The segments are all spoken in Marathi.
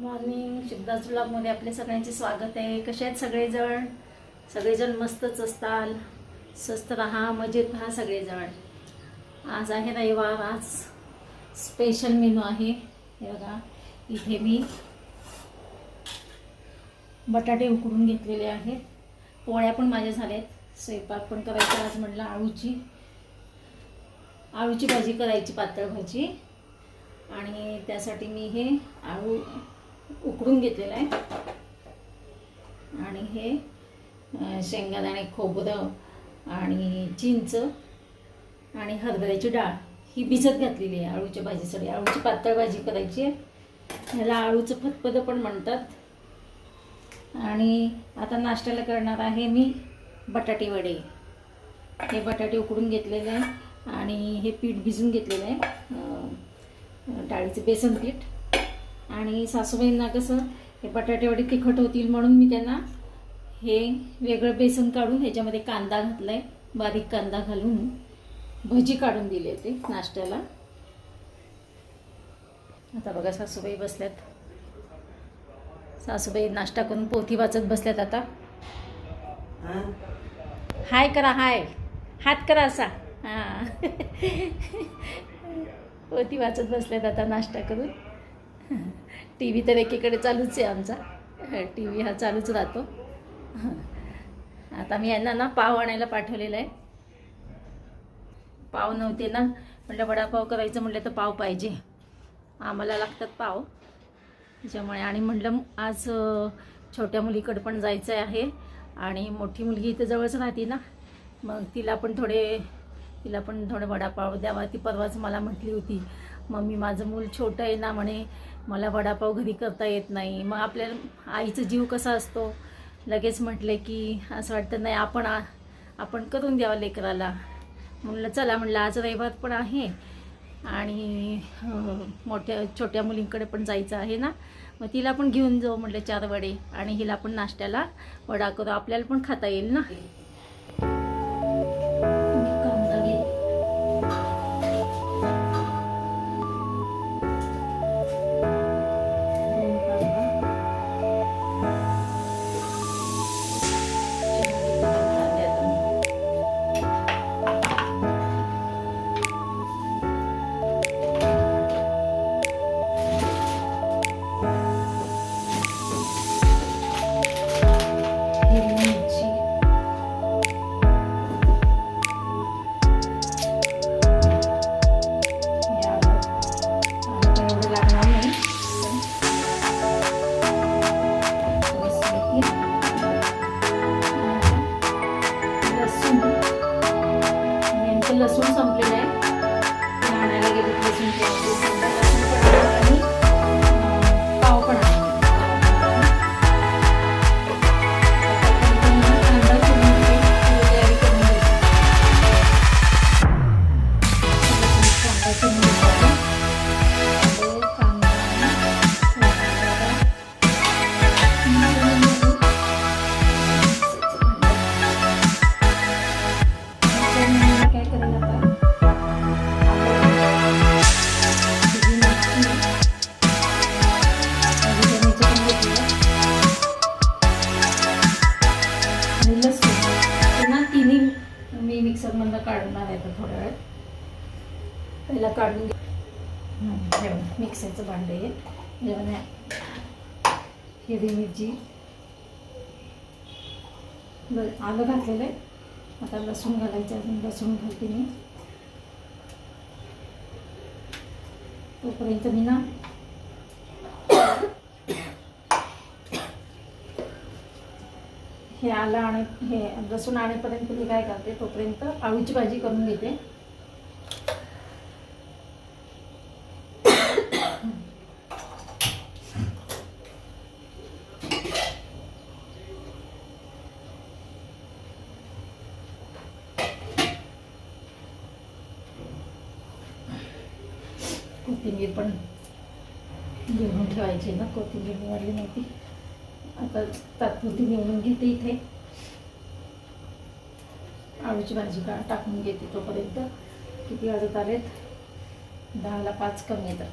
मॉर्निंग शुद्धाच ब्लॉगमध्ये आपले सगळ्यांचे स्वागत आहे. कसे आहेत सगळेजण? सगळेजण मस्तच असताल. स्वस्त राहा मजेत राहा सगळेजण. आज आहे रविवार आज स्पेशल मेनू आहे. हे बघा इथे मी बटाटे उकडून घेतलेले आहेत. पोळ्या पण माझ्या झाल्यात. स्वयंपाक पण करायचा आज म्हटलं आळूची. आळूची भाजी करायची पातळ भाजी. आणि त्यासाठी मी हे आळू उकडून घेतलेलं आहे. आणि हे अं, शेंगादाणे खोबरं आणि चिंच आणि हरभऱ्याची डाळ ही भिजत घातलेली आहे आळूच्या भाजीसाठी. आळूची पातळ भाजी करायची आहे. ह्याला आळूचं फतपद पण म्हणतात. आणि आता नाश्त्याला करणार आहे मी बटाटे वडे. हे बटाटे उकडून घेतलेले आहे आणि हे पीठ भिजून घेतलेलं आहे. डाळीचं बेसन पीठ. आणि सासूबाईंना कसं हे बटाटेवडी तिखट होतील म्हणून मी त्यांना हे वेगळं बेसन काढून ह्याच्यामध्ये कांदा घातला आहे बारीक कांदा घालून भजी काढून दिली होती नाश्त्याला. आता बघा सासूबाई बसल्यात. सासूबाई नाश्ता करून पोथी वाचत बसल्यात आता. हाय करा हाय. हात करा असा. हां. पोथी वाचत बसल्यात आता नाश्ता करून. टी व्ही तर एकीकडे चालूच आहे आमचा. टी व्ही हा चालूच राहतो. आता मी यांना ना पाव आणायला पाठवलेला आहे. पाव नव्हते ना. म्हटलं वडापाव करायचं म्हटलं तर पाव पाहिजे. आम्हाला लागतात पाव. त्याच्यामुळे आणि म्हटलं आज छोट्या मुलीकडं पण जायचं आहे. आणि मोठी मुलगी इथं जवळच राहते ना. मग तिला पण थोडे तिला पण थोडं वडापाव द्यावा. ती परवाच मला म्हटली होती. मम्मी माझं मूल छोटं आहे ना म्हणे. मला वडापाव घरी करता येत नाही. मग आपल्याला आईचा जीव कसा असतो? लगेच म्हटले की असं वाटतं नाही आपण आ- आपण करून द्यावं लेकराला. म्हणलं चला म्हणलं आज रविवार पण आहे आणि मोठ्या छोट्या मुलींकडे पण जायचं आहे ना? मग तिला पण घेऊन जाऊ म्हटलं चार वडे आणि हिला पण नाश्त्याला वडा करू. आपल्याला पण खाता येईल ना? पहिला काढून घे. मिक्सरचं भांडं आहे. जेव्हा हिरवी मिरची. आलं घातलेलं आहे. आता लसूण घालायचं अजून लसूण घालते मी. तोपर्यंत मी ना हे आलं आणि हे लसूण आणेपर्यंत मी काय करते तोपर्यंत आळूची भाजी करून घेते. कोथिंबीर पण घेऊन ठेवायची ना कोथिंबीर निवडली नव्हती. आता तात्पुरती निवडून घेते इथे. आळूची भाजी का टाकून घेते तोपर्यंत. किती वाजत आलेत? दहाला पाच कमी येतात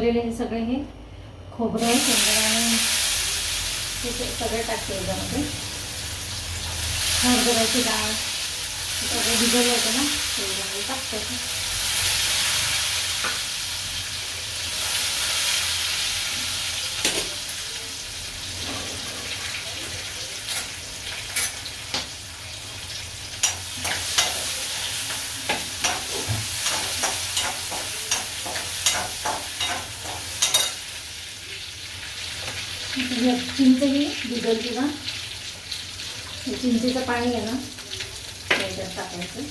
शिजवलेले हे सगळे हे खोबरं शेंगदाणे आणि हे सगळे टाकते याच्यामध्ये. हरभऱ्याची डाळ सगळं भिजवलं होतं ना ते टाकते हे चिंच ही भिजवली ना चिंचेचं पाणी आहे ना त्याच्यात टाकायचं.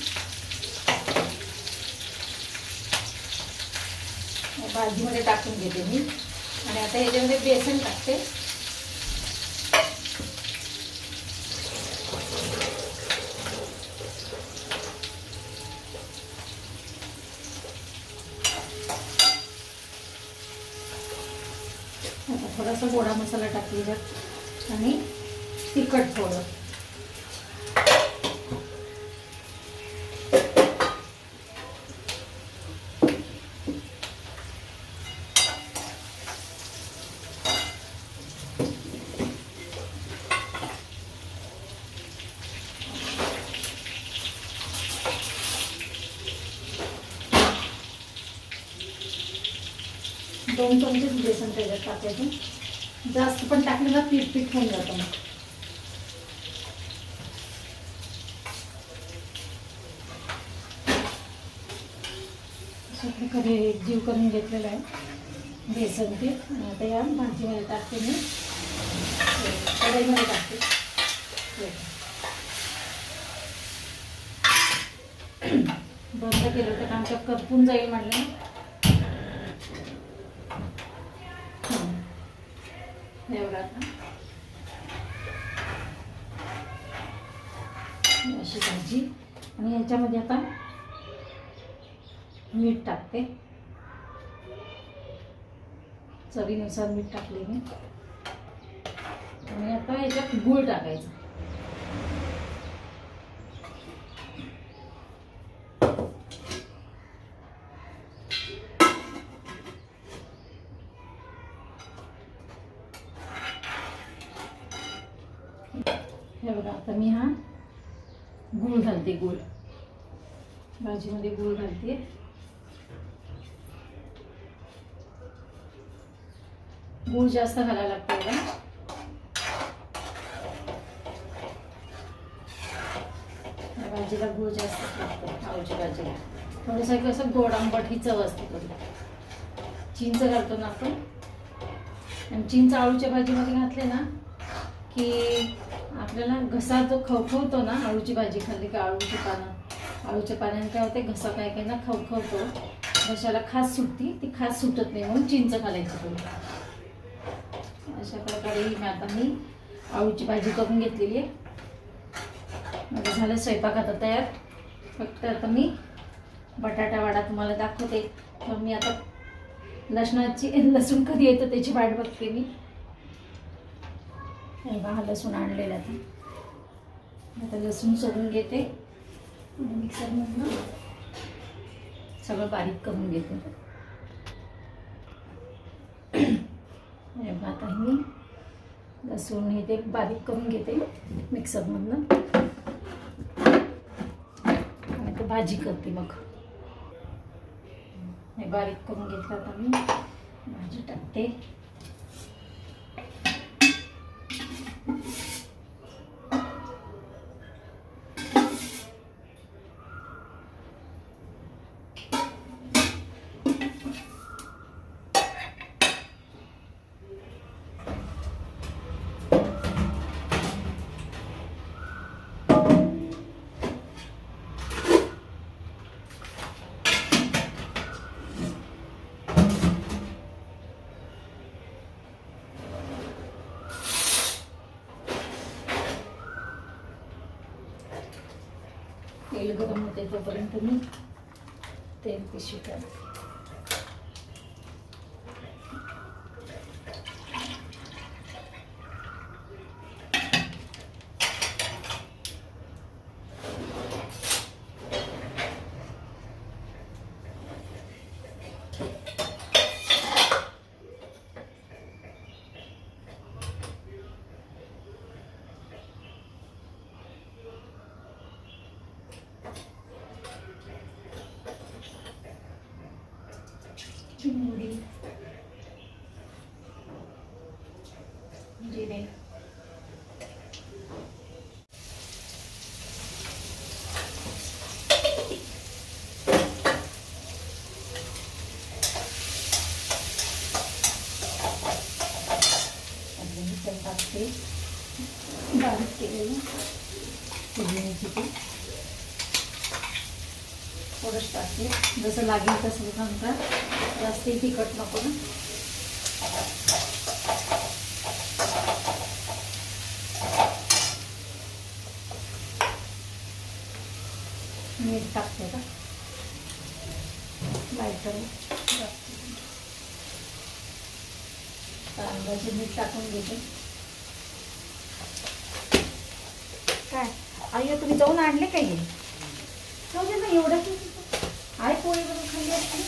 भाजीमध्ये टाकून घेते मी. आणि आता याच्यामध्ये बेसन टाकते आता थोडासा गोडा मसाला टाकली त्यात आणि तिखट थोडं. दोन चमचेच बेसन त्याच्यात टाकायचं जास्त पण टाकलं ना पीठ पीठ होऊन जातं मग. प्रकारे जीव करून घेतलेला आहे. बेसन ते आता या भाजीमध्ये टाकते मी. कढईमध्ये टाकते. बंद केलं तर आमच्या करपून जाईल म्हटलं हं. एवढा अशी भाजी. आणि याच्यामध्ये आता मीठ टाकते. चवीनुसार मीठ टाकले मी आणि आता याच्यात गूळ टाकायचं हे बघा आता मी हा गूळ घालते गूळ. भाजीमध्ये गूळ घालते. गूळ जास्त घालायला लागतो याला भाजीला गूळ जास्त लागतो आळूच्या भाजीला. थोडंसं कसं गोड आंबट ही चव असते थोडी चिंच घालतो ना आपण. आणि चिंच आळूच्या भाजीमध्ये घातले ना की आपल्याला घसा जो खवखवतो ना आळूची भाजी खाल्ली की आळूची पानं आळूच्या पाण्याने काय होते घसा काय काय ना खवखवतो घशाला खास सुटती ती खास सुटत नाही म्हणून चिंच घालायचं अशा प्रकारे ही मी आता मी आळूची भाजी करून घेतलेली आहे. माझं झालं स्वयंपाक आता तयार. फक्त आता मी बटाटावाडा तुम्हाला दाखवते. तर मी आता लसणाची लसूण कधी येतं त्याची वाट बघते मी. हे पहा लसूण आणलेलं आता आता लसूण सोडून घेते. आणि मिक्सरमधनं सगळं बारीक करून घेते. हे आता मी लसूण हे ते बारीक करून घेते मिक्सरमधनं. आणि ते भाजी करते मग. हे बारीक करून घेतलं आता मी. भाजी टाकते. तेल गरम होते तोपर्यंत मी तेल पिशवी काढते. continued थोडंच टाकते जसं लागेल तसं नंतर जास्त तिखट नको ना. मीठ टाकते का? लाईटर कांद्याचे मीठ टाकून घेते. काय? आई तुम्ही जाऊन आणले काय जाऊ दे ना एवढं की आहे पोळी बनवून खाल्ली असते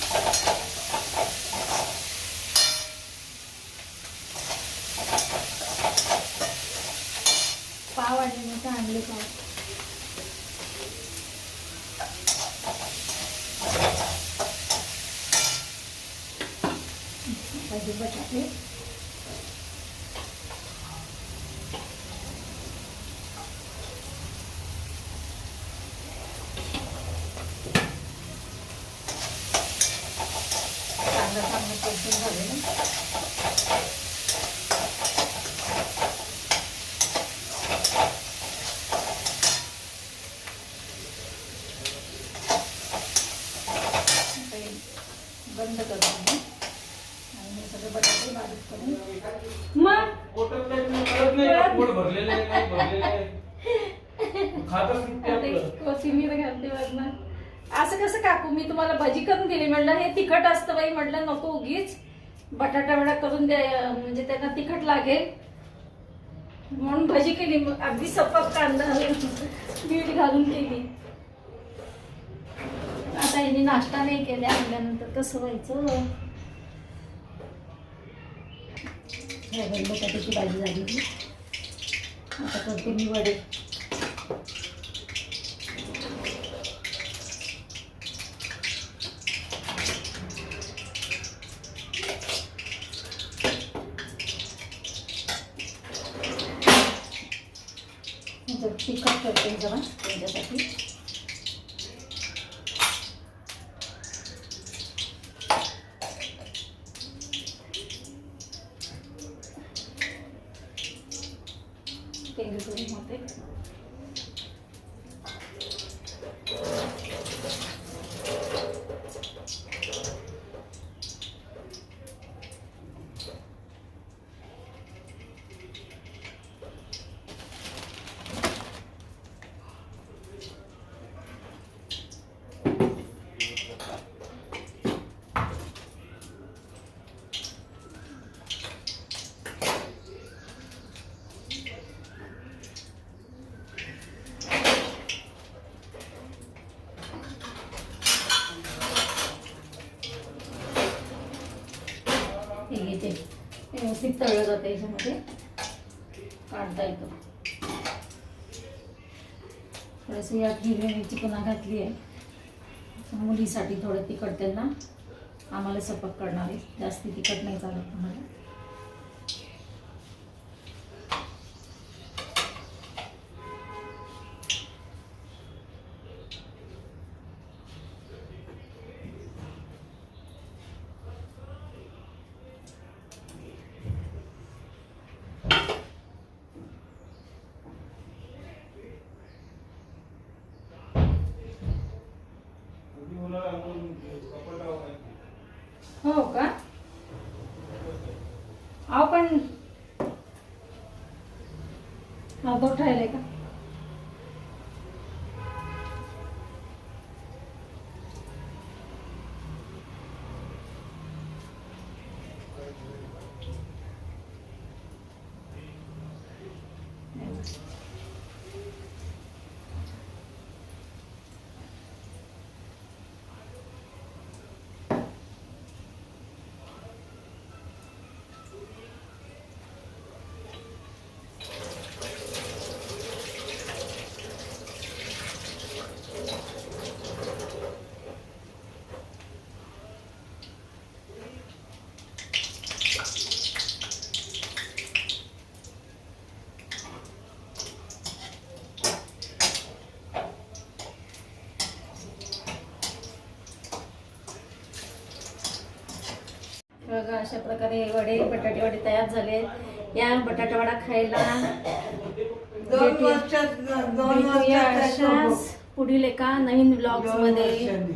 पाव आणले नाही तर आणले पाव भाजी बटाटे कांदा चांगला परतून झालेला आता हे बंद करतो मी आणि हे सगळे बटाटे बारीक करून मग पोटात काही तुम्ही कळत नाही का? पोट भरलेलं आहे, नाही भरलेलं आहे. खातच नाही ते आता आपलं. एक कोथिंबीर घालते वरनं असं कसं काकू मी तुम्हाला भाजी करून दिली. म्हणलं हे तिखट असतं बाई. म्हटलं नको उगीच. बटाटा वडा करून द्या म्हणजे त्यांना तिखट लागेल. म्हणून भजी केली. मग अगदी सपक कांदा मीठ घालून केली. आता यांनी नाश्ता नाही केला आणल्यानंतर कसं व्हायचं. बटाट्याची भाजी झाली आता करते मी वडे जर तिखट करते जरा त्यांच्यासाठी चेंज करून होते हे घेते व्यवस्थित तळलं जातं याच्यामध्ये. काढता येतं. थोडंसं यात हिरव्या मिरची पुन्हा घातली आहे. मुलीसाठी थोडं तिखट त्यांना. आम्हाला सपक करणार आहे. जास्ती तिखट नाही चालत तुम्हाला हो का अहो पण अर्धवट राहिलंय का बघा अशा प्रकारे वडे बटाटे वडे तयार झाले. या बटाटा वडा खायला दोन वर्षात दोन वर्षात पुढील एका नवीन ब्लॉग्समध्ये.